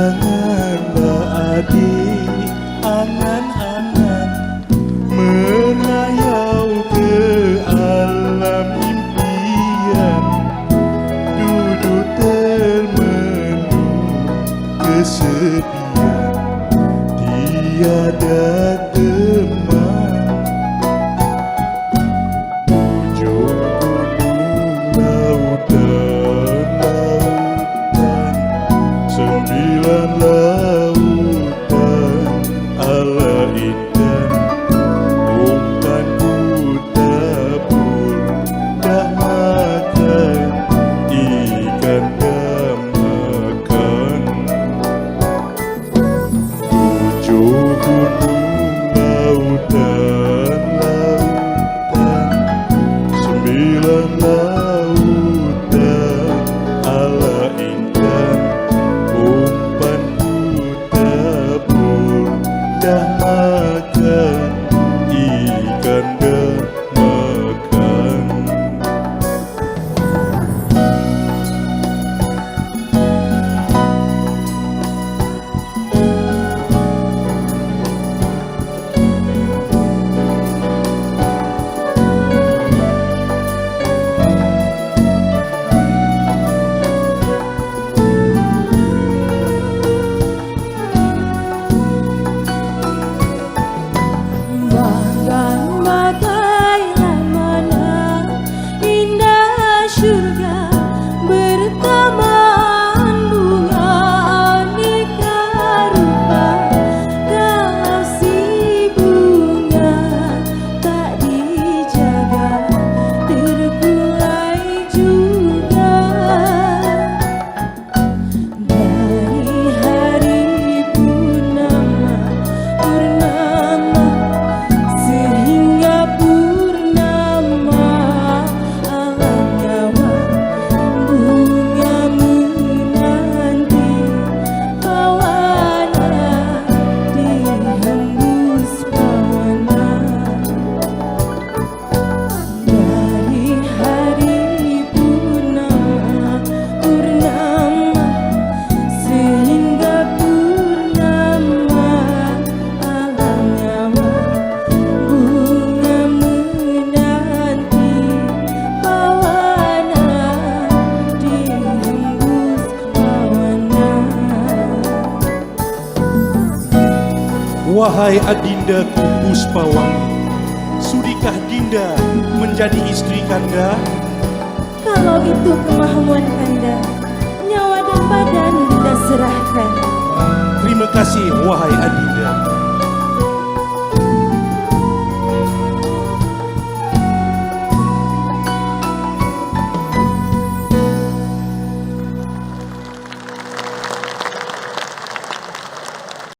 Jangan berarti angan-angan Merayau ke alam impian. Duduk termenung kesepian. Tiada tempat Bila lautan ala ikan Umpan buta pun dah makan Ikan dah makan Tujuh gunung should have Wahai Adinda Puspawangi Sudikah Dinda menjadi istri kanda? Kalau itu kemahuan Kanda, nyawa dan badan Dinda serahkan. Terima kasih wahai Adinda